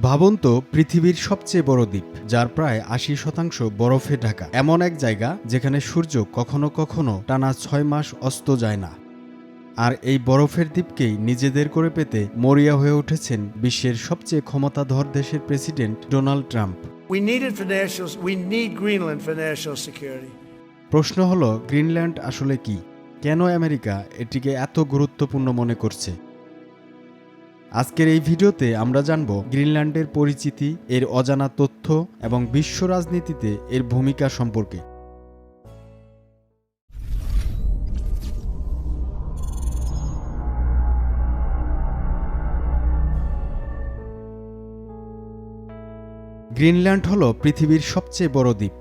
ভাবুন তো পৃথিবীর সবচেয়ে বড় দ্বীপ যার প্রায় আশি শতাংশ বরফে ঢাকা। এমন এক জায়গা যেখানে সূর্য কখনো কখনো টানা ছয় মাস অস্ত যায় না। আর এই বরফের দ্বীপকেই নিজেদের করে পেতে মরিয়া হয়ে উঠেছেন বিশ্বের সবচেয়ে ক্ষমতাধর দেশের প্রেসিডেন্ট ডোনাল্ড ট্রাম্প. প্রশ্ন হলো গ্রিনল্যান্ড আসলে কি? কেন আমেরিকা এটিকে এত গুরুত্বপূর্ণ মনে করছে? আজকের এই ভিডিওতে আমরা জানব গ্রিনল্যান্ডের পরিচিতি, এর অজানা তথ্য এবং বিশ্ব রাজনীতিতে এর ভূমিকা সম্পর্কে। গ্রিনল্যান্ড হল পৃথিবীর সবচেয়ে বড় দ্বীপ।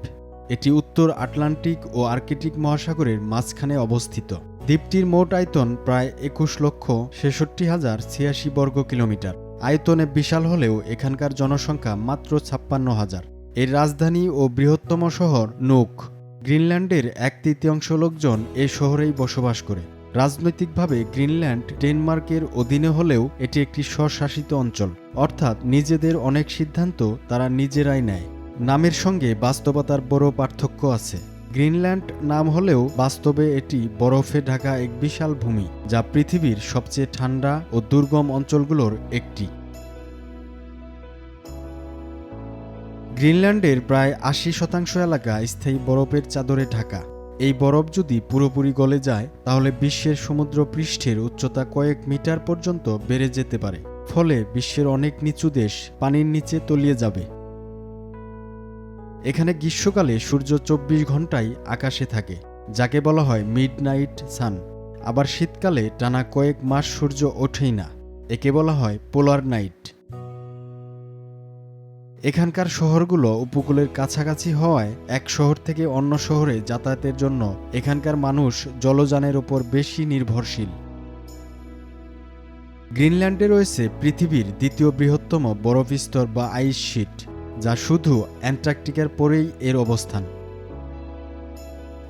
এটি উত্তর আটলান্টিক ও আর্কটিক মহাসাগরের মাঝখানে অবস্থিত। দ্বীপটির মোট আয়তন প্রায় একুশ লক্ষ ছেষট্টি হাজার ছিয়াশি বর্গ কিলোমিটার। আয়তনে বিশাল হলেও এখানকার জনসংখ্যা মাত্র ছাপ্পান্ন হাজার। এর রাজধানী ও বৃহত্তম শহর নুক। গ্রিনল্যান্ডের এক তৃতীয়াংশ লোকজন এ শহরেই বসবাস করে। রাজনৈতিকভাবে গ্রিনল্যান্ড ডেনমার্কের অধীনে হলেও এটি একটি স্বশাসিত অঞ্চল। অর্থাৎ নিজেদের অনেক সিদ্ধান্ত তারা নিজেরাই নেয়। নামের সঙ্গে বাস্তবতার বড় পার্থক্য আছে। গ্রিনল্যান্ড নাম হলেও বাস্তবে এটি বরফে ঢাকা এক বিশাল ভূমি, যা পৃথিবীর সবচেয়ে ঠান্ডা ও দুর্গম অঞ্চলগুলোর একটি। গ্রিনল্যান্ডের প্রায় আশি শতাংশ এলাকা স্থায়ী বরফের চাদরে ঢাকা। এই বরফ যদি পুরোপুরি গলে যায়, তাহলে বিশ্বের সমুদ্র পৃষ্ঠের উচ্চতা কয়েক মিটার পর্যন্ত বেড়ে যেতে পারে, ফলে বিশ্বের অনেক নিচু দেশ পানির নিচে তলিয়ে যাবে। এখানে গ্রীষ্মকালে সূর্য চব্বিশ ঘন্টাই আকাশে থাকে, যাকে বলা হয় মিড নাইট সান আবার শীতকালে টানা কয়েক মাস সূর্য ওঠেই না, একে বলা হয় পোলার নাইট এখানকার শহরগুলো উপকূলের কাছাকাছি হওয়ায় এক শহর থেকে অন্য শহরে যাতায়াতের জন্য এখানকার মানুষ জলযানের ওপর বেশি নির্ভরশীল। গ্রিনল্যান্ডে রয়েছে পৃথিবীর দ্বিতীয় বৃহত্তম বরফস্তর বা আইস শিট যা শুধু অ্যান্টার্কটিকার পরেই এর অবস্থান।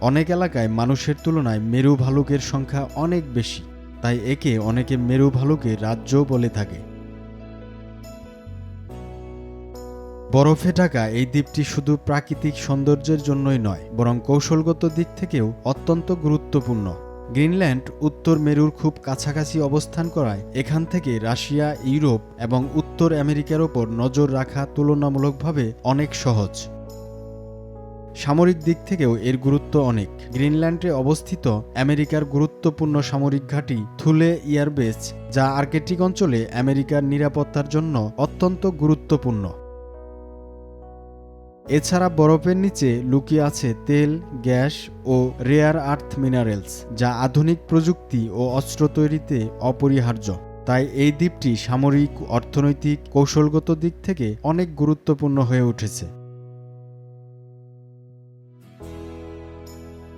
অনেক এলাকায় মানুষের তুলনায় মেরু ভালুকের সংখ্যা অনেক বেশি, তাই একে অনেকে মেরু ভালুকের রাজ্য বলে থাকে। বরফে ঢাকা এই দ্বীপটি শুধু প্রাকৃতিক সৌন্দর্যের জন্যই নয়, বরং কৌশলগত দিক থেকেও অত্যন্ত গুরুত্বপূর্ণ। গ্রিনল্যান্ড উত্তর মেরুর খুব কাছাকাছি অবস্থান করায় এখান থেকে রাশিয়া, ইউরোপ এবং উত্তর আমেরিকার ওপর নজর রাখা তুলনামূলকভাবে অনেক সহজ। সামরিক দিক থেকেও এর গুরুত্ব অনেক। গ্রিনল্যান্ডে অবস্থিত আমেরিকার গুরুত্বপূর্ণ সামরিক ঘাঁটি থুলে এয়ারবেস, যা আর্কেটিক অঞ্চলে আমেরিকার নিরাপত্তার জন্য অত্যন্ত গুরুত্বপূর্ণ। এছাড়া বরফের নিচে লুকিয়ে আছে তেল, গ্যাস ও রেয়ার আর্থ মিনারেলস যা আধুনিক প্রযুক্তি ও অস্ত্র তৈরিতে অপরিহার্য। তাই এই দ্বীপটি সামরিক, অর্থনৈতিক, কৌশলগত দিক থেকে অনেক গুরুত্বপূর্ণ হয়ে উঠেছে।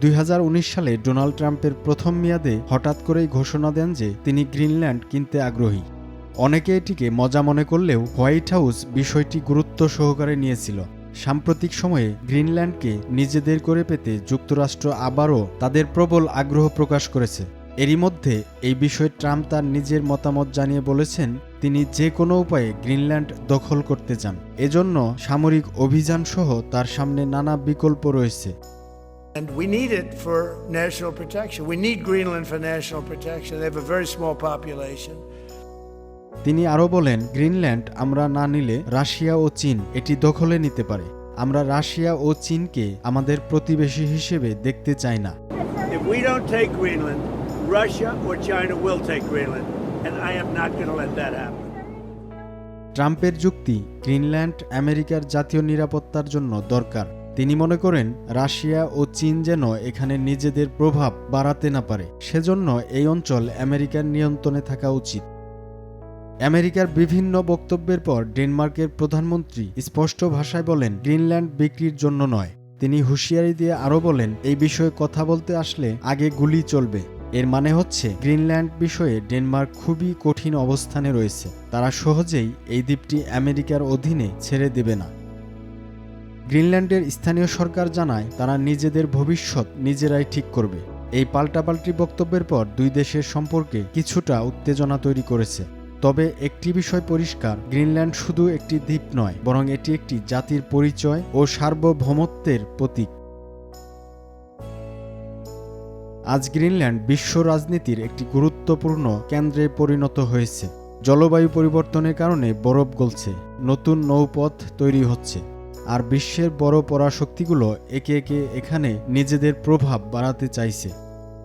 দুই হাজার উনিশ সালে ডোনাল্ড ট্রাম্পের প্রথম মেয়াদে হঠাৎ করেই ঘোষণা দেন যে তিনি গ্রিনল্যান্ড কিনতে আগ্রহী। অনেকে এটিকে মজা মনে করলেও হোয়াইট হাউস বিষয়টি গুরুত্ব সহকারে নিয়েছিল। সাম্প্রতিক সময়ে গ্রিনল্যান্ডকে নিজেদের করে পেতে যুক্তরাষ্ট্র আবারও তাদের প্রবল আগ্রহ প্রকাশ করেছে এরই মধ্যে এই বিষয়ে ট্রাম্প তার নিজের মতামত জানিয়ে বলেছেন, তিনি যে কোনো উপায়ে গ্রিনল্যান্ড দখল করতে চান এজন্য সামরিক অভিযান সহ তার সামনে নানা বিকল্প রয়েছে And we need it for national protection. We need Greenland for national protection. They have a very small population. তিনি আরও বলেন গ্রিনল্যান্ড আমরা না নিলে রাশিয়া ও চীন এটি দখলে নিতে পারে। আমরা রাশিয়া ও চীনকে আমাদের প্রতিবেশী হিসেবে দেখতে চাই না. ট্রাম্পের যুক্তি গ্রিনল্যান্ড আমেরিকার জাতীয় নিরাপত্তার জন্য দরকার। তিনি মনে করেন রাশিয়া ও চীন যেন এখানে নিজেদের প্রভাব বাড়াতে না পারে। সেজন্য এই অঞ্চল আমেরিকার নিয়ন্ত্রণে থাকা উচিত। আমেরিকার বিভিন্ন বক্তব্যের পর ডেনমার্কের প্রধানমন্ত্রী স্পষ্ট ভাষায় বলেন, গ্রিনল্যান্ড বিক্রির জন্য নয়। তিনি হুঁশিয়ারি দিয়ে আরও বলেন, এই বিষয়ে কথা বলতে আসলে আগে গুলি চলবে। এর মানে হচ্ছে, গ্রিনল্যান্ড বিষয়ে ডেনমার্ক খুবই কঠিন অবস্থানে রয়েছে। তারা সহজেই এই দ্বীপটি আমেরিকার অধীনে ছেড়ে দেবে না। গ্রিনল্যান্ডের স্থানীয় সরকার জানায়, তারা নিজেদের ভবিষ্যৎ নিজেরাই ঠিক করবে। এই পাল্টাপাল্টি বক্তব্যের পর দুই দেশের সম্পর্কে কিছুটা উত্তেজনা তৈরি করেছে। তবে একটি বিষয় পরিষ্কার, গ্রিনল্যান্ড শুধু একটি দ্বীপ নয়, বরং এটি একটি জাতির পরিচয় ও সার্বভৌমত্বের প্রতীক। আজ গ্রিনল্যান্ড বিশ্ব রাজনীতির একটি গুরুত্বপূর্ণ কেন্দ্রে পরিণত হয়েছে। জলবায়ু পরিবর্তনের কারণে বরফ গলছে, নতুন নৌপথ তৈরি হচ্ছে, আর বিশ্বের বড় পরাশক্তিগুলো একে একে এখানে নিজেদের প্রভাব বাড়াতে চাইছে।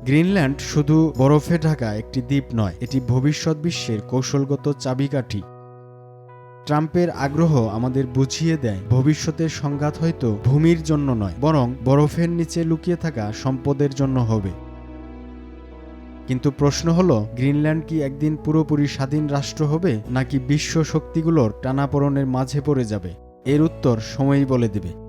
গ্রিনল্যান্ড শুধু বরফে ঢাকা একটি দ্বীপ নয়, এটি ভবিষ্যৎ বিশ্বের কৌশলগত চাবিকাঠি। ট্রাম্পের আগ্রহ আমাদের বুঝিয়ে দেয়, ভবিষ্যতের সংঘাত হয়তো ভূমির জন্য নয়, বরং বরফের নিচে লুকিয়ে থাকা সম্পদের জন্য হবে। কিন্তু প্রশ্ন হলো, গ্রিনল্যান্ড কি একদিন পুরোপুরি স্বাধীন রাষ্ট্র হবে, নাকি বিশ্ব শক্তিগুলোর টানাপোড়েনের মাঝে পড়ে যাবে? এর উত্তর সময়ই বলে দেবে।